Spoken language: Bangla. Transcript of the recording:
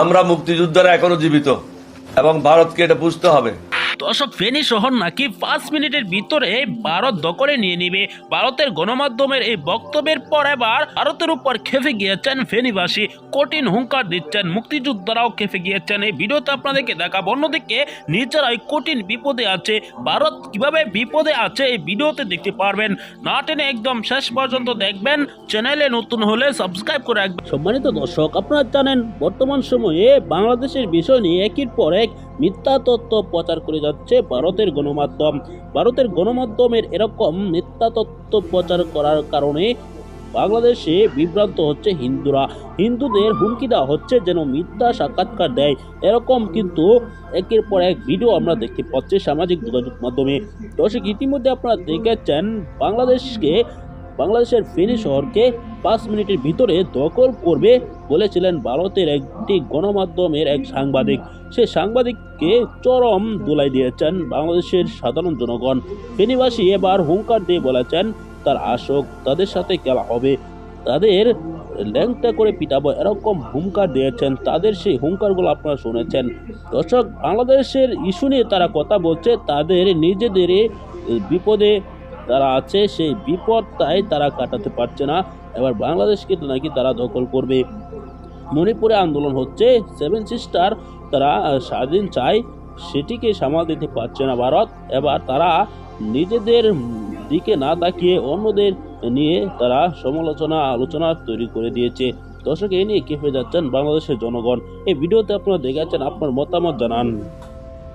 আমরা মুক্তিযোদ্ধারা এখনও জীবিত এবং ভারতকে এটা বুঝতে হবে। দর্শক ফেনী শহর নাকি পাঁচ মিনিটের ভিতরে ভারত দখলে নিয়ে নিবে। ভারতের গণমাধ্যমের এই বক্তব্যের পর এবার ভারতের উপর খেপে গিয়েছেন ফেনীবাসী। কঠিন হুঙ্কার দিচ্ছেন মুক্তিযোদ্ধারাও খেপে গিয়েছেন। এই ভিডিওতে আপনাদেরকে দেখাবো। অন্যদিকে নিজেরাই কঠিন বিপদে আছে। ভারত কীভাবে বিপদে আছে এই ভিডিওতে দেখতে পারবেন। না টেনে একদম শেষ পর্যন্ত দেখবেন। চ্যানেলে নতুন হলে সাবস্ক্রাইব করে রাখবেন। সম্মানিত দর্শক, আপনারা জানেন বর্তমান সময়ে বাংলাদেশের বিষয় নিয়ে একের পর এক মিথ্যা তথ্য প্রচার করে যাচ্ছে ভারতের গণমাধ্যম। ভারতের গণমাধ্যমের এরকম মিথ্যা তথ্য প্রচার করার কারণে বাংলাদেশে বিভ্রান্ত হচ্ছে হিন্দুরা। হিন্দুদের হুমকি দেওয়া হচ্ছে যেন মিথ্যা সাক্ষাৎকার দেয়। এরকম কিন্তু একের পর এক ভিডিও আমরা দেখতে পাচ্ছি সামাজিক যোগাযোগ মাধ্যমে। দর্শক, ইতিমধ্যে আপনারা দেখেছেন, বাংলাদেশকে বাংলাদেশের ফেনী শহরকে পাঁচ মিনিটের ভিতরে দখল করবে বলেছিলেন ভারতের একটি গণমাধ্যমের এক সাংবাদিক। সে সাংবাদিককে চরম দোলাই দিয়েছেন বাংলাদেশের সাধারণ জনগণ। ফেনীবাসী এবার হুঙ্কার দিয়ে বলেছেন, তার আসক, তাদের সাথে খেলা হবে। তাদের ল্যাংটা করে পিটাবো। এরকম হুঙ্কার দিয়েছেন, তাদের সেই হুঙ্কারগুলো আপনারা শুনেছেন। দর্শক, বাংলাদেশের ইস্যু নিয়ে তারা কথা বলছে, তাদের নিজেদের বিপদে তারা আছে, সেই বিপদটাই তারা কাটাতে পারছে না। এবার বাংলাদেশকে নাকি তারা দখল করবে। মণিপুরে আন্দোলন হচ্ছে, সেভেন সিস্টার তারা স্বাধীন চায়, সেটিকে সামাল দিতে পারছে না ভারত। এবার তারা নিজেদের দিকে না তাকিয়ে অন্যদের নিয়ে তারা সমালোচনা, আলোচনা তৈরি করে দিয়েছে। দর্শক এই নিয়ে কেঁপে যাচ্ছেন বাংলাদেশের জনগণ? এই ভিডিওতে আপনারা দেখাচ্ছেন আপনার মতামত জানান।